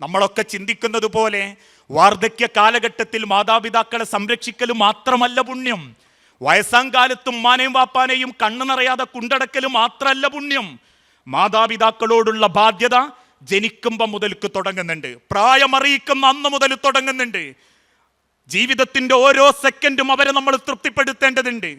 നമ്മളൊക്കെ ചിന്തിക്കുന്നത് പോലെ വാർദ്ധക്യ കാലഘട്ടത്തിൽ മാതാപിതാക്കളെ സംരക്ഷിക്കൽ മാത്രമല്ല പുണ്യം. വയസ്സാം കാലത്തും ഉമ്മാനെയും വാപ്പാനെയും കണ്ണു നിറയാതെ കുണ്ടടക്കൽ മാത്രമല്ല പുണ്യം. മാതാപിതാക്കളോടുള്ള ബാധ്യത ജനിക്കുമ്പോൾ മുതൽക്ക് തുടങ്ങുന്നുണ്ട്. പ്രായമറിയിക്കുന്ന അന്ന് മുതൽ തുടങ്ങുന്നുണ്ട്. ജീവിതത്തിന്റെ ഓരോ സെക്കൻഡും അവരെ നമ്മൾ തൃപ്തിപ്പെടുത്തേണ്ടതുണ്ട്.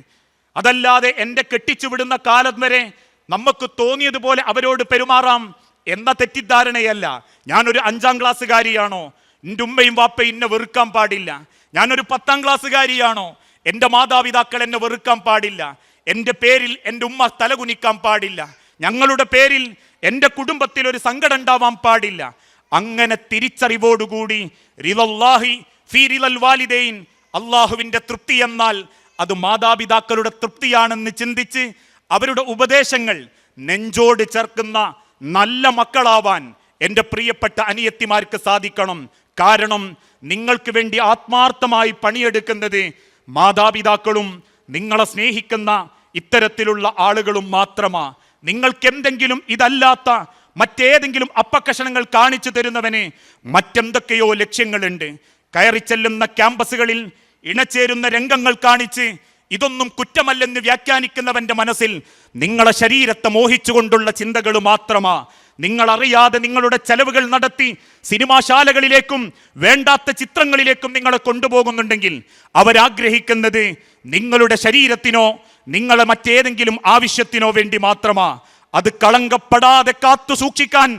അതല്ലാതെ എന്റെ കെട്ടിച്ചു വിടുന്ന കാലം വരെ നമുക്ക് തോന്നിയതുപോലെ അവരോട് പെരുമാറാം. എന്ന തെറ്റിദ്ധാരണയല്ല. ഞാനൊരു അഞ്ചാം ക്ലാസ്സുകാരിയാണോ? എന്റെ ഉമ്മയും വാപ്പയും എന്നെ വെറുക്കാൻ പാടില്ല. ഞാനൊരു പത്താം ക്ലാസ്സുകാരിയാണോ? എന്റെ മാതാപിതാക്കൾ എന്നെ വെറുക്കാൻ പാടില്ല. എന്റെ പേരിൽ എന്റെ ഉമ്മ തലകുനിക്കാൻ പാടില്ല. ഞങ്ങളുടെ പേരിൽ എന്റെ കുടുംബത്തിൽ ഒരു സങ്കടം ഉണ്ടാവാൻ പാടില്ല. അങ്ങനെ തിരിച്ചറിവോടുകൂടി റിലല്ലാഹി ഫീ റിലൽ വാലിദൈൻ അള്ളാഹുവിന്റെ തൃപ്തി എന്നാൽ അത് മാതാപിതാക്കളുടെ തൃപ്തിയാണെന്ന് ചിന്തിച്ച് അവരുടെ ഉപദേശങ്ങൾ നെഞ്ചോട് ചേർക്കുന്ന നല്ല മക്കളാവാൻ എന്റെ പ്രിയപ്പെട്ട അനിയത്തിമാർക്ക് സാധിക്കണം. കാരണം നിങ്ങൾക്ക് വേണ്ടി ആത്മാർത്ഥമായി പണിയെടുക്കുന്നത് മാതാപിതാക്കളും നിങ്ങളെ സ്നേഹിക്കുന്ന ഇത്തരത്തിലുള്ള ആളുകളും മാത്രമാ. നിങ്ങൾക്ക് എന്തെങ്കിലും ഇതല്ലാത്ത മറ്റേതെങ്കിലും അപ്പക്കഷണങ്ങൾ കാണിച്ചു തരുന്നവന് മറ്റെന്തൊക്കെയോ ലക്ഷ്യങ്ങളുണ്ട്. കയറി ചെല്ലുന്ന ക്യാമ്പസുകളിൽ ഇണചേരുന്ന രംഗങ്ങൾ കാണിച്ച് ഇതൊന്നും കുറ്റമല്ലെന്ന് വ്യാഖ്യാനിക്കുന്നവന്റെ മനസ്സിൽ നിങ്ങളെ ശരീരത്തെ മോഹിച്ചുകൊണ്ടുള്ള ചിന്തകൾ മാത്രമാ. നിങ്ങൾ അറിയാതെ നിങ്ങളുടെ ചെലവുകൾ നടത്തി സിനിമാശാലകളിലേക്കും വേണ്ടാത്ത ചിത്രങ്ങളിലേക്കും നിങ്ങളെ കൊണ്ടുപോകുന്നുണ്ടെങ്കിൽ അവരാഗ്രഹിക്കുന്നത് നിങ്ങളുടെ ശരീരത്തിനോ നിങ്ങളെ മറ്റേതെങ്കിലും ആവശ്യത്തിനോ വേണ്ടി മാത്രമാ. അത് കളങ്കപ്പെടാതെ കാത്തു സൂക്ഷിക്കാൻ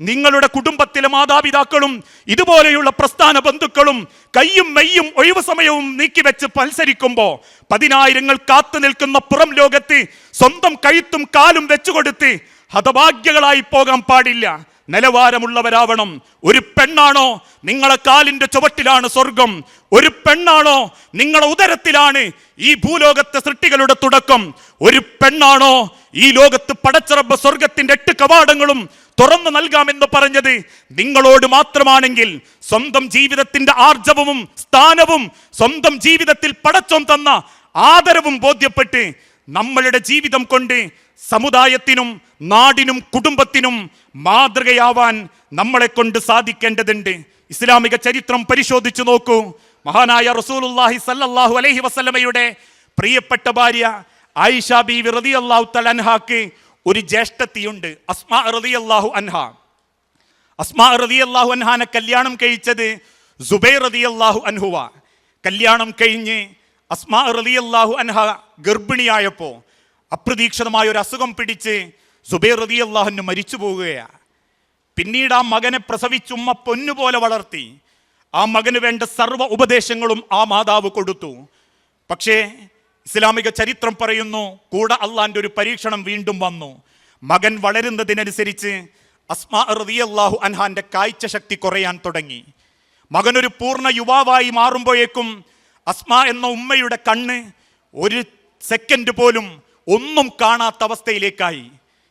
നിങ്ങളുടെ കുടുംബത്തിലെ മാതാപിതാക്കളും ഇതുപോലെയുള്ള പ്രസ്ഥാന ബന്ധുക്കളും കയ്യും മെയ്യും ഒഴിവ് സമയവും നീക്കിവെച്ച് മത്സരിക്കുമ്പോൾ പതിനായിരങ്ങൾ കാത്തു നിൽക്കുന്ന പുറം ലോകത്ത് സ്വന്തം കഴുത്തും കാലും വെച്ചുകൊടുത്ത് ഹതഭാഗ്യകളായി പോകാൻ പാടില്ല. നിലവാരമുള്ളവരാവണം. ഒരു പെണ്ണാണോ നിങ്ങളെ കാലിന്റെ ചുവട്ടിലാണ് സ്വർഗം. ഒരു പെണ്ണാണോ നിങ്ങളെ ഉദരത്തിലാണ് ഈ ഭൂലോകത്തെ സൃഷ്ടികളുടെ തുടക്കം. ഒരു പെണ്ണാണോ ഈ ലോകത്ത് പടച്ചിറബ് സ്വർഗത്തിന്റെ എട്ട് കവാടങ്ങളും തുറന്നു നൽകാമെന്ന് പറഞ്ഞത് നിങ്ങളോട് മാത്രമാണെങ്കിൽ സ്വന്തം ജീവിതത്തിന്റെ ആർജവവും സ്ഥാനവും സ്വന്തം ജീവിതത്തിൽ പടച്ചോം തന്ന ആദരവും ബോധ്യപ്പെട്ട് നമ്മളുടെ ജീവിതം കൊണ്ട് സമുദായത്തിനും നാടിനും കുടുംബത്തിനും മാതൃകയാവാൻ നമ്മളെ കൊണ്ട് സാധിക്കേണ്ടതുണ്ട്. ഇസ്ലാമിക ചരിത്രം പരിശോധിച്ചു നോക്കൂ. മഹാനായ റസൂലുള്ളാഹി സല്ലല്ലാഹു അലൈഹി വസല്ലമയുടെ പ്രിയപ്പെട്ട ഭാര്യ ആയിഷ ബി റളിയല്ലാഹു അള്ളാഹു അൻഹാക്ക് ഒരു ജ്യേഷ്ഠത്തിയുണ്ട് അസ്മാ റളിയല്ലാഹു അൻഹ. അസ്മാ റളിയല്ലാഹു അൻഹാനെ കല്യാണം കഴിച്ചത് സുബൈർ അള്ളാഹു അൻഹുവ. കല്യാണം കഴിഞ്ഞ് അസ്മാ റളിയല്ലാഹു അൻഹ ഗർഭിണിയായപ്പോൾ അപ്രതീക്ഷിതമായ ഒരു അസുഖം പിടിച്ച് സുബൈർ റളിയല്ലാഹുവിന് മരിച്ചു പോവുകയാണ് പിന്നീട് ആ മകനെ പ്രസവിച്ചുമ്മ പൊന്നുപോലെ വളർത്തി. ആ മകന് വേണ്ട സർവ ഉപദേശങ്ങളും ആ മാതാവ് കൊടുത്തു. പക്ഷേ ഇസ്ലാമിക ചരിത്രം പറയുന്നു കൂടെ അള്ളാന്റെ ഒരു പരീക്ഷണം വീണ്ടും വന്നു. മകൻ വളരുന്നതിനനുസരിച്ച് അസ്മാ റളിയല്ലാഹു അൻഹാന്റെ കാഴ്ച ശക്തി കുറയാൻ തുടങ്ങി. മകനൊരു പൂർണ യുവാവായി മാറുമ്പോഴേക്കും അസ്മ എന്ന ഉമ്മയുടെ കണ്ണ് ഒരു സെക്കൻഡ് പോലും ഒന്നും കാണാത്ത അവസ്ഥയിലേക്കായി.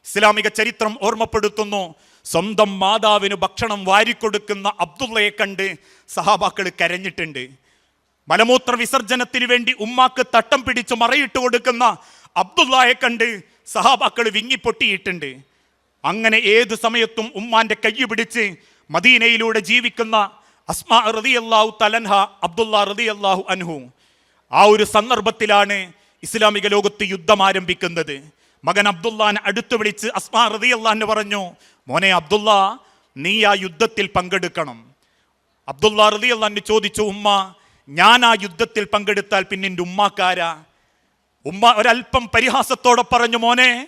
ഇസ്ലാമിക ചരിത്രം ഓർമ്മപ്പെടുത്തുന്നു സ്വന്തം മാതാവിന് ഭക്ഷണം വാരിക്കൊടുക്കുന്ന അബ്ദുള്ളയെ കണ്ട് സഹാബാക്കൾ കരഞ്ഞിട്ടുണ്ട്. മലമൂത്ര വിസർജനത്തിന് വേണ്ടി ഉമ്മാക്ക് തട്ടം പിടിച്ച് മറയിട്ട് കൊടുക്കുന്ന അബ്ദുള്ളയെ കണ്ട് സഹാബാക്കൾ വിങ്ങിപ്പൊട്ടിയിട്ടുണ്ട്. അങ്ങനെ ഏത് സമയത്തും ഉമ്മാന്റെ കൈ പിടിച്ച് മദീനയിലൂടെ ജീവിക്കുന്ന അസ്മാ റതി അള്ളാഹു തലൻഹ അബ്ദുള്ള അള്ളാഹു അൻഹു. ആ ഒരു സന്ദർഭത്തിലാണ് ഇസ്ലാമിക ലോകത്ത് യുദ്ധം ആരംഭിക്കുന്നത്. മകൻ അബ്ദുല്ലാനെ അടുത്തു വിളിച്ച് അസ്മാ റതി അള്ളാഹിന് പറഞ്ഞു മോനെ അബ്ദുള്ള നീ ആ യുദ്ധത്തിൽ പങ്കെടുക്കണം. അബ്ദുള്ള റളിയല്ലാഹു ചോദിച്ചു ഉമ്മ ഞാൻ ആ യുദ്ധത്തിൽ പങ്കെടുത്താൽ പിന്നിന്റെ ഉമ്മാക്കാരാ? ഉമ്മ ഒരല്പം പരിഹാസത്തോടെ പറഞ്ഞു മോനെ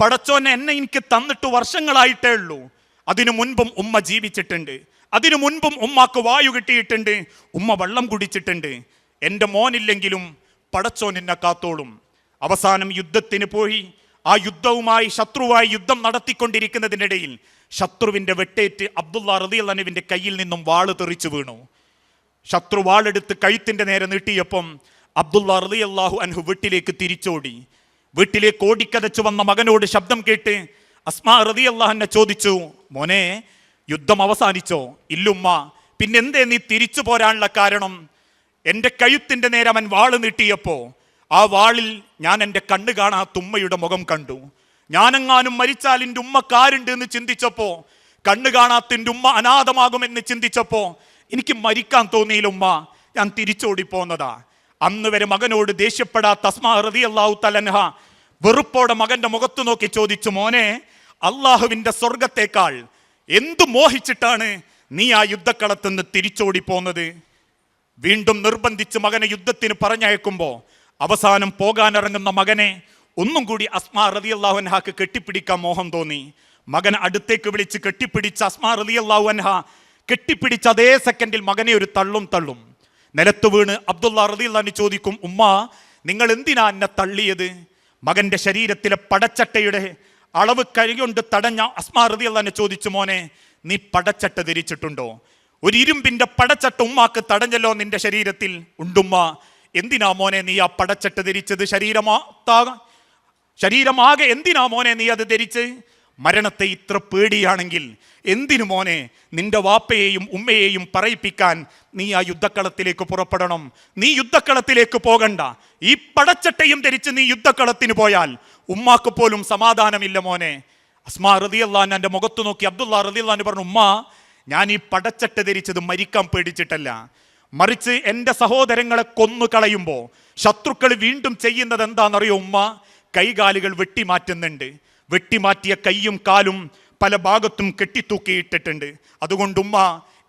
പടച്ചോനെ എന്നെ എനിക്ക് തന്നിട്ട് വർഷങ്ങളായിട്ടേ ഉള്ളൂ. അതിനു മുൻപും ഉമ്മ ജീവിച്ചിട്ടുണ്ട്. അതിനു മുൻപും ഉമ്മാക്ക് വായു കിട്ടിയിട്ടുണ്ട്. ഉമ്മ വെള്ളം കുടിച്ചിട്ടുണ്ട്. എന്റെ മോനില്ലെങ്കിലും പടച്ചോൻ എന്നെ കാത്തോളും. അവസാനം യുദ്ധത്തിന് പോയി. ആ യുദ്ധവുമായി ശത്രുവായി യുദ്ധം നടത്തിക്കൊണ്ടിരിക്കുന്നതിനിടയിൽ ശത്രുവിന്റെ വെട്ടേറ്റ് അബ്ദുള്ള റതിയല്ലനുവിന്റെ കയ്യിൽ നിന്നും വാൾ തെറിച്ചു വീണു. ശത്രു വാളെടുത്ത് കഴുത്തിന്റെ നേരെ നീട്ടിയപ്പം അബ്ദുള്ള റളിയല്ലാഹു അൻഹു വീട്ടിലേക്ക് തിരിച്ചോടി. വീട്ടിലേക്ക് ഓടിക്കതച്ചു വന്ന മകനോട് ശബ്ദം കേട്ട് അസ്മാ റളിയല്ലാഹുവിനെ ചോദിച്ചു മോനെ യുദ്ധം അവസാനിച്ചോ? ഇല്ലുമ്മ പിന്നെന്തേ നീ തിരിച്ചു പോരാനുള്ള കാരണം? എന്റെ കഴുത്തിന്റെ നേരെ അവൻ വാൾ നീട്ടിയപ്പോൾ ആ വാളിൽ ഞാൻ എന്റെ കണ്ണ് കാണാ തുമ്മയുടെ മുഖം കണ്ടു. ഞാനെങ്ങാനും മരിച്ചാൽ എന്റെ ഉമ്മക്കാരുണ്ട് എന്ന് ചിന്തിച്ചപ്പോൾ കണ്ണു കാണാത്തിന്റെ ഉമ്മ അനാഥമാകുമെന്ന് ചിന്തിച്ചപ്പോ എനിക്ക് മരിക്കാൻ തോന്നിയില്ല ഉമ്മ. ഞാൻ തിരിച്ചോടി പോന്നതാ അന്ന് വരെ മകനോട് ദേഷ്യപ്പെടാത്ത അസ്മാ റതി അള്ളാഹു തലൻഹ വെറുപ്പോടെ മകന്റെ മുഖത്ത് നോക്കി ചോദിച്ചു മോനെ അള്ളാഹുവിന്റെ സ്വർഗത്തേക്കാൾ എന്തു മോഹിച്ചിട്ടാണ് നീ ആ യുദ്ധക്കളത്ത് നിന്ന് തിരിച്ചോടി പോന്നത് വീണ്ടും നിർബന്ധിച്ച് മകനെ യുദ്ധത്തിന് പറഞ്ഞയക്കുമ്പോ അവസാനം പോകാനിറങ്ങുന്ന മകനെ ഒന്നും കൂടി അസ്മാ റതി അൻഹാക്ക് കെട്ടിപ്പിടിക്കാൻ മോഹം തോന്നി. മകൻ അടുത്തേക്ക് വിളിച്ച് കെട്ടിപ്പിടിച്ച അസ്മാ റതി അൻഹ കെട്ടിപ്പിടിച്ച അതേ സെക്കൻഡിൽ മകനെ ഒരു തള്ളും തള്ളും. നിലത്ത് വീണ് അബ്ദുള്ള റതി അള്ളഹാന് ചോദിക്കും ഉമ്മ നിങ്ങൾ എന്തിനാ എന്നെ തള്ളിയത്? മകന്റെ ശരീരത്തിലെ പടച്ചട്ടയുടെ അളവ് കൈകൊണ്ട് തടഞ്ഞ അസ്മാ റതി അള്ളഹാനെ ചോദിച്ചു മോനെ നീ പടച്ചട്ട ധരിച്ചിട്ടുണ്ടോ? ഒരു ഇരുമ്പിന്റെ പടച്ചട്ട ഉമ്മാക്ക് തടഞ്ഞല്ലോ നിന്റെ ശരീരത്തിൽ. ഉണ്ടുമ്മ എന്തിനാ മോനെ നീ ആ പടച്ചട്ട ധരിച്ചത്? ശരീരമാ ശരീരമാകെ എന്തിനാ മോനെ നീ അത് ധരിച്ച് മരണത്തെ ഇത്ര പേടിയാണെങ്കിൽ എന്തിനു മോനെ നിന്റെ വാപ്പയെയും ഉമ്മയെയും പറയിപ്പിക്കാൻ നീ ആ യുദ്ധക്കളത്തിലേക്ക് പുറപ്പെടണം? നീ യുദ്ധക്കളത്തിലേക്ക് പോകണ്ട. ഈ പടച്ചട്ടയും ധരിച്ച് നീ യുദ്ധക്കളത്തിന് പോയാൽ ഉമ്മാക്ക് പോലും സമാധാനമില്ല മോനെ. അസ്മാ റതിയല്ലാൻ എന്റെ മുഖത്ത് നോക്കി അബ്ദുള്ള റതിയല്ലാൻ പറഞ്ഞു ഉമ്മ ഞാൻ ഈ പടച്ചട്ട ധരിച്ചത് മരിക്കാൻ പേടിച്ചിട്ടല്ല. മറിച്ച് എന്റെ സഹോദരങ്ങളെ കൊന്നു കളയുമ്പോൾ ശത്രുക്കൾ വീണ്ടും ചെയ്യുന്നത് എന്താണെന്നറിയോ ഉമ്മ? കൈകാലുകൾ വെട്ടിമാറ്റുന്നുണ്ട്. വെട്ടിമാറ്റിയ കൈയും കാലും പല ഭാഗത്തും കെട്ടിത്തൂക്കിയിട്ടിട്ടുണ്ട്. അതുകൊണ്ട് ഉമ്മ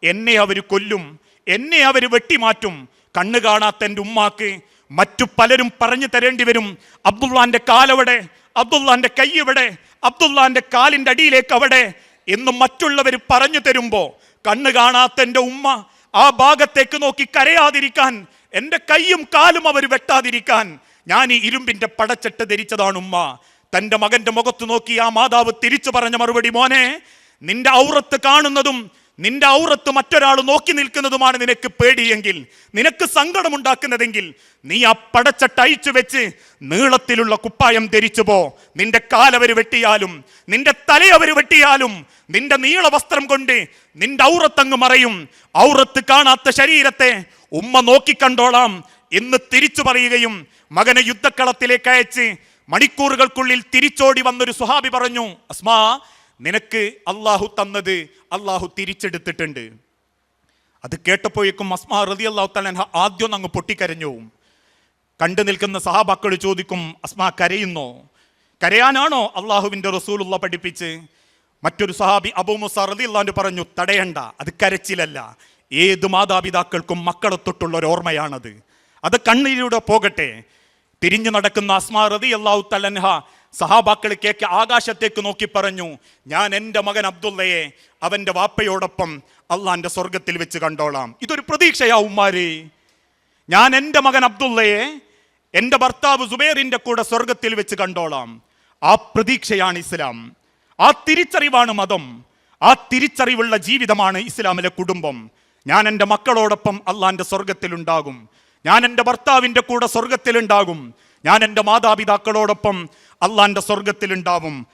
എന്നെ അവർ കൊല്ലും എന്നെ അവർ വെട്ടിമാറ്റും. കണ്ണു കാണാത്ത എന്റെ ഉമ്മാക്ക് മറ്റു പലരും പറഞ്ഞു തരേണ്ടി വരും. അബ്ദുള്ളാന്റെ കാലവിടെ അബ്ദുള്ളാന്റെ കൈ ഇവിടെ അബ്ദുള്ളാന്റെ കാലിന്റെ അടിയിലേക്ക് അവിടെ? എന്ന് മറ്റുള്ളവർ പറഞ്ഞു തരുമ്പോ കണ്ണു കാണാത്ത എന്റെ ഉമ്മ ആ ഭാഗത്തേക്ക് നോക്കി കരയാതിരിക്കാൻ എന്റെ കൈയും കാലും അവർ വെട്ടാതിരിക്കാൻ ഞാൻ ഈ ഇരുമ്പിന്റെ പടച്ചട്ട് ധരിച്ചതാണ് ഉമ്മ. തന്റെ മകന്റെ മുഖത്ത് നോക്കി ആ മാതാവ് തിരിച്ചു പറഞ്ഞ മറുപടി മോനെ നിന്റെ ഔറത്ത് കാണുന്നതും നിന്റെ ഔറത്ത് മറ്റൊരാൾ നോക്കി നിൽക്കുന്നതുമാണ് നിനക്ക് പേടിയെങ്കിൽ നിനക്ക് സങ്കടമുണ്ടാക്കുന്നതെങ്കിൽ നീ ആ പടച്ചട്ടയച്ചു വെച്ച് നീളത്തിലുള്ള കുപ്പായം ധരിച്ചു പോ. നിന്റെ കാലവര് വെട്ടിയാലും നിന്റെ തലയവര് വെട്ടിയാലും നിന്റെ നീള വസ്ത്രം കൊണ്ട് നിന്റെ ഔറത്തങ്ങ് മറയും. ഔറത്ത് കാണാത്ത ശരീരത്തെ ഉമ്മ നോക്കിക്കണ്ടോളാം എന്ന് തിരിച്ചു പറയുകയും മകനെ യുദ്ധക്കളത്തിലേക്ക് അയച്ച് മണിക്കൂറുകൾക്കുള്ളിൽ തിരിച്ചോടി വന്നൊരു സുഹാബി പറഞ്ഞു അസ്മാ നിനക്ക് അള്ളാഹു തന്നത് അള്ളാഹു തിരിച്ചെടുത്തിട്ടുണ്ട്. അത് കേട്ടപ്പോഴേക്കും അസ്മാ റതി അള്ളാഹു തലഹ ആദ്യം അങ്ങ് പൊട്ടിക്കരഞ്ഞു. കണ്ടു നിൽക്കുന്ന സഹാബാക്കൾ ചോദിക്കും അസ്മാ കരയുന്നോ? കരയാനാണോ അള്ളാഹുവിന്റെ റസൂലുള്ള പഠിപ്പിച്ച്? മറ്റൊരു സഹാബി അബൂ മുസ റതി അള്ളാഹു പറഞ്ഞു തടയണ്ട അത് കരച്ചിലല്ല. ഏത് മാതാപിതാക്കൾക്കും മക്കളെ തൊട്ടുള്ള ഒരു ഓർമ്മയാണത്. അത് കണ്ണീരിലൂടെ പോകട്ടെ. തിരിഞ്ഞു നടക്കുന്ന അസ്മാ റതി അള്ളാഹു തലൻഹ സഹാബാക്കൾ കേക്ക് ആകാശത്തേക്ക് നോക്കി പറഞ്ഞു ഞാൻ എന്റെ മകൻ അബ്ദുള്ളയെ അവന്റെ വാപ്പയോടൊപ്പം അള്ളാന്റെ സ്വർഗത്തിൽ വെച്ച് കണ്ടോളാം. ഇതൊരു പ്രതീക്ഷയാ ഉമ്മാരെ. ഞാൻ എന്റെ മകൻ അബ്ദുള്ളയെ എന്റെ ഭർത്താവ് സുബേറിന്റെ കൂടെ സ്വർഗത്തിൽ വെച്ച് കണ്ടോളാം. ആ പ്രതീക്ഷയാണ് ഇസ്ലാം. ആ തിരിച്ചറിവാണ് മതം. ആ തിരിച്ചറിവുള്ള ജീവിതമാണ് ഇസ്ലാമിലെ കുടുംബം. ഞാൻ എന്റെ മക്കളോടൊപ്പം അള്ളാന്റെ സ്വർഗത്തിലുണ്ടാകും ഞാൻ എന്റെ ഭർത്താവിന്റെ കൂടെ സ്വർഗത്തിലുണ്ടാകും ഞാൻ എന്റെ മാതാപിതാക്കളോടൊപ്പം അള്ളാന്റെ സ്വർഗത്തിലുണ്ടാവും